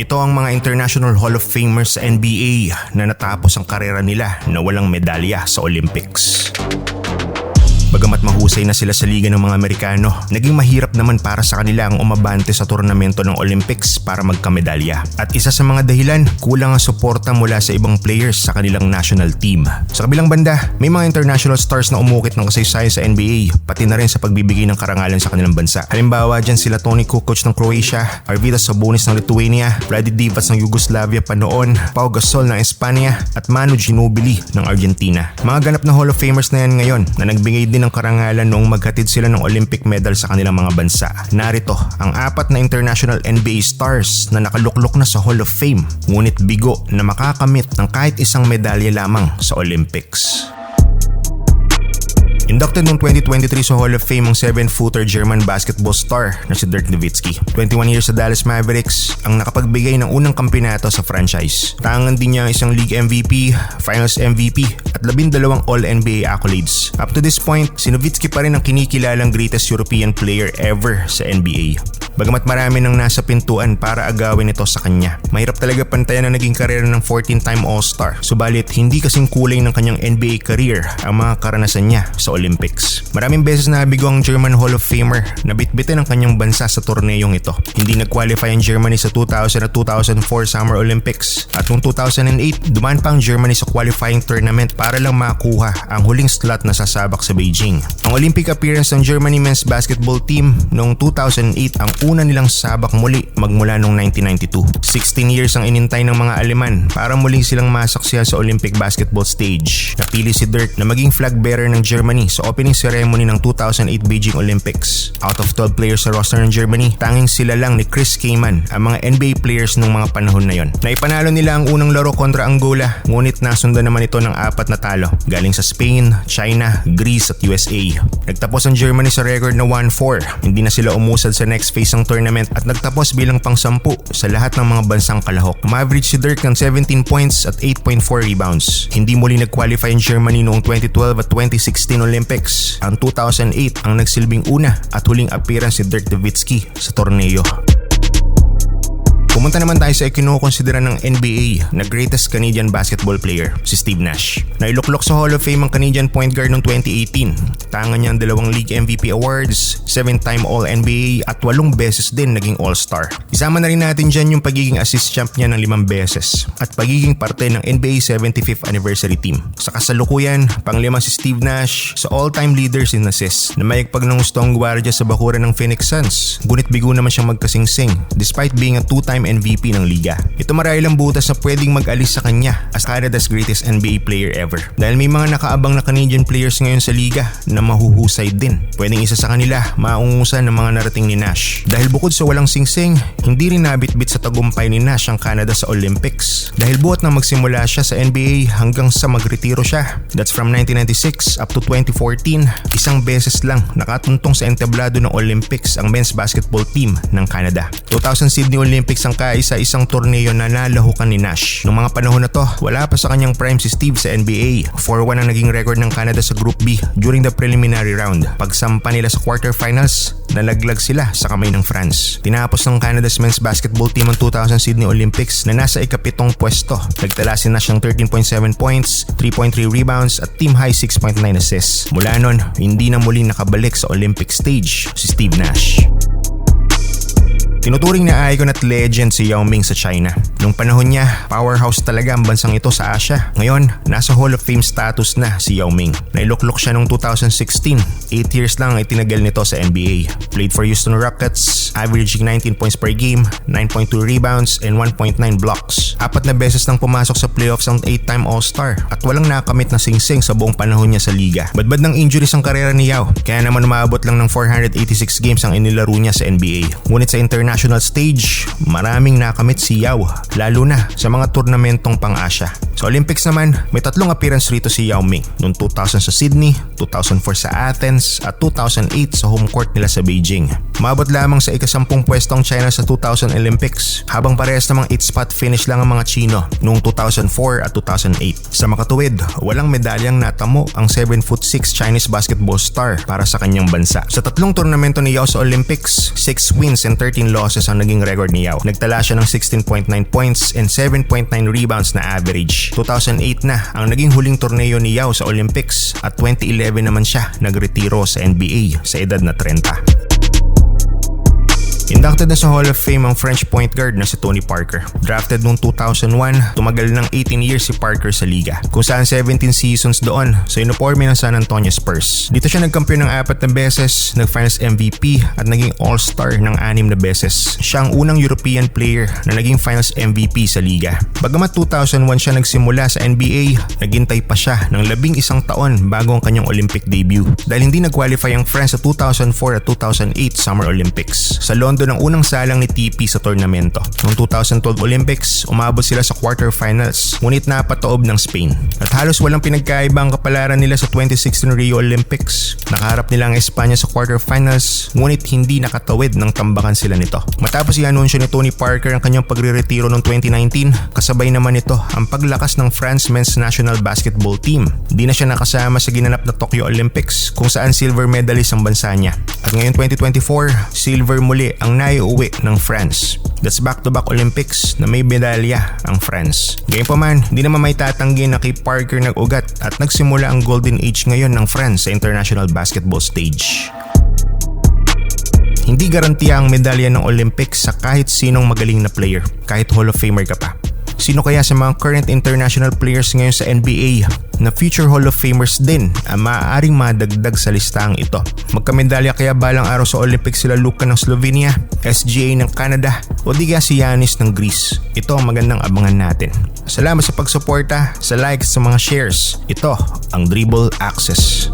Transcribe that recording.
Ito ang mga International Hall of Famers NBA na natapos ang karera nila na walang medalya sa Olympics. Bagamat mahusay na sila sa liga ng mga Amerikano, naging mahirap naman para sa kanila ang umabante sa turnamento ng Olympics para magkamedalya. At isa sa mga dahilan, kulang ang suporta mula sa ibang players sa kanilang national team. Sa kabilang banda, may mga international stars na umukit ng kasaysayan sa NBA, pati na rin sa pagbibigay ng karangalan sa kanilang bansa. Halimbawa dyan sila Tony Kukoc ng Croatia, Arvidas Sabonis ng Lithuania, Vladi Divac ng Yugoslavia pa noon, Pau Gasol ng Espanya, at Manu Ginobili ng Argentina. Mga ganap na Hall of Famers na yan ngayon na nagbigay din ng karangalan noong maghatid sila ng Olympic medal sa kanilang mga bansa. Narito ang apat na international NBA stars na nakaluklok na sa Hall of Fame ngunit bigo na makakamit ng kahit isang medalya lamang sa Olympics. Inducted noong 2023 sa Hall of Fame ang 7-footer German basketball star na si Dirk Nowitzki. 21 years sa Dallas Mavericks ang nakapagbigay ng unang kampinato sa franchise. Tangan din niya ang isang league MVP, finals MVP at labindalawang All-NBA accolades. Up to this point, si Nowitzki pa rin ang kinikilalang greatest European player ever sa NBA. Bagamat marami nang nasa pintuan para agawin ito sa kanya. Mahirap talaga pantayan ang naging karera ng 14-time All-Star. Subalit hindi kasing kulay ng kanyang NBA career ang mga karanasan niya sa Olympics. Maraming beses nabigo ang German Hall of Famer na bitbitin ang kanyang bansa sa torneyong ito. Hindi nag-qualify ang Germany sa 2000 at 2004 Summer Olympics at noong 2008 dumaan pa ang Germany sa qualifying tournament para lang makuha ang huling slot na sasabak sa Beijing. Ang Olympic appearance ng Germany men's basketball team noong 2008 ang una nilang sabak muli magmula noong 1992. 16 years ang inintay ng mga Aleman para muling silang masaksiya sa Olympic basketball stage. Napili si Dirk na maging flag bearer ng Germany sa opening ceremony ng 2008 Beijing Olympics. Out of 12 players sa roster ng Germany, tanging sila lang ni Chris Kaman ang mga NBA players nung mga panahon na yon. Naipanalo nila ang unang laro kontra Angola, ngunit nasundan naman ito ng apat na talo galing sa Spain, China, Greece at USA. Nagtapos ang Germany sa record na 1-4. Hindi na sila umusad sa next phase ng tournament at nagtapos bilang pang-sampu sa lahat ng mga bansang kalahok. Ma-average si Dirk ng 17 points at 8.4 rebounds. Hindi muli nag-qualify ang Germany noong 2012 at 2016 Olympics. Ang 2008 ang nagsilbing una at huling appearance si Dirk Nowitzki sa torneo. Pumunta naman tayo sa ikinukonsidera ng NBA na greatest Canadian basketball player, si Steve Nash. Nailuklok sa Hall of Fame ang Canadian point guard noong 2018. Tangan niya ang dalawang league MVP awards, 7-time All-NBA at walong beses din naging All-Star. Isama na rin natin dyan yung pagiging assist champ niya ng limang beses at pagiging parte ng NBA 75th anniversary team. Sa kasalukuyan, panglima si Steve Nash sa all-time leaders in assists na mayagpag ng gustong gwardiya sa bakuran ng Phoenix Suns. Gunit bigo naman siyang magkasingsing despite being a two-time MVP ng liga. Ito marahil ang butas na pwedeng mag-alis sa kanya as Canada's greatest NBA player ever. Dahil may mga nakaabang na Canadian players ngayon sa liga na mahuhusay din. Pwedeng isa sa kanila maungusan ng mga narating ni Nash. Dahil bukod sa walang singsing, hindi rin nabitbit sa tagumpay ni Nash ang Canada sa Olympics. Dahil buhat na magsimula siya sa NBA hanggang sa magretiro siya. That's from 1996 up to 2014, isang beses lang nakatuntong sa entablado ng Olympics ang men's basketball team ng Canada. 2000 Sydney Olympics ang kaisa-isang torneo na nalahukan ni Nash. Noong mga panahon na to, wala pa sa kanyang prime si Steve sa NBA. 4-1 ang naging record ng Canada sa Group B during the preliminary round. Pagsampa nila sa quarterfinals, nalaglag sila sa kamay ng France. Tinapos ng Canada's men's basketball team ang 2000 Sydney Olympics na nasa ikapitong pwesto. Nagtala si Nash ng 13.7 points, 3.3 rebounds at team high 6.9 assists. Mula nun, hindi na muli nakabalik sa Olympic stage si Steve Nash. Tinuturing na icon at legend si Yao Ming sa China. Nung panahon niya, powerhouse talaga ang bansang ito sa Asia. Ngayon, nasa Hall of Fame status na si Yao Ming. Nailuklok siya noong 2016. 8 years lang ang itinagal nito sa NBA. Played for Houston Rockets, averaging 19 points per game, 9.2 rebounds, and 1.9 blocks. Apat na beses nang pumasok sa playoffs ang 8-time All-Star at walang nakamit na singsing sa buong panahon niya sa liga. Badbad ng injuries ang karera ni Yao, kaya naman umabot lang ng 486 games ang inilaro niya sa NBA. Ngunit sa international international stage, maraming nakamit si Yao, lalo na sa mga turnamentong pang-Asya. Sa Olympics naman, may tatlong appearance rito si Yao Ming noong 2000 sa Sydney, 2004 sa Athens at 2008 sa home court nila sa Beijing. Mabot lamang sa ikasampung pwesto ang China sa 2000 Olympics habang parehas namang 8 spot finish lang ang mga Chino noong 2004 at 2008. Sa makatuwid, walang medalyang natamo ang 7 foot 6 Chinese basketball star para sa kanyang bansa. Sa tatlong tournamento ni Yao sa Olympics, 6 wins and 13 losses ang naging record ni Yao. Nagtala siya ng 16.9 points and 7.9 rebounds na average. 2008 na ang naging huling torneo ni Yao sa Olympics at 2011 naman siya nagretiro sa NBA sa edad na 30. Inducted na sa Hall of Fame ang French point guard na si Tony Parker. Drafted noong 2001, tumagal ng 18 years si Parker sa liga, kung saan 17 seasons doon sa uniforme ng San Antonio Spurs. Dito siya nagkampiyon ng apat na beses, nag-finals MVP at naging All-Star ng anim na beses. Siya ang unang European player na naging finals MVP sa liga. Bagamat 2001 siya nagsimula sa NBA, naghintay pa siya ng labing isang taon bago ang kanyang Olympic debut dahil hindi nag-qualify ang France sa 2004 at 2008 Summer Olympics. Sa London punto ng unang salang ni TP sa tornamento. Noong 2012 Olympics, umabot sila sa quarterfinals ngunit napatoob ng Spain. At halos walang pinagkaiba ang kapalaran nila sa 2016 Rio Olympics. Nakaharap nila ang Espanya sa quarterfinals ngunit hindi nakatawid ng tambakan sila nito. Matapos i-anunsyo ni Tony Parker ang kanyang pagre-retiro noong 2019, kasabay naman nito ang paglakas ng France men's national basketball team. Di na siya nakasama sa ginanap na Tokyo Olympics kung saan silver medalist ang bansa niya. At ngayon 2024, silver muli ang ang naiuwi ng France. That's back-to-back Olympics na may medalya ang France. Gayun pa man, hindi naman may tatanggi na kay Parker nag-ugat at nagsimula ang golden age ngayon ng France sa international basketball stage. Hindi garantiya ang medalya ng Olympics sa kahit sinong magaling na player, kahit Hall of Famer ka pa. Sino kaya sa mga current international players ngayon sa NBA na future Hall of Famers din ang maaaring madagdag sa listang ito? Magkamedalya kaya balang araw sa Olympics sila Luka ng Slovenia, SGA ng Canada o di si Yanis ng Greece? Ito ang magandang abangan natin. Salamat sa pagsuporta, sa likes, sa mga shares. Ito ang Dribble Access.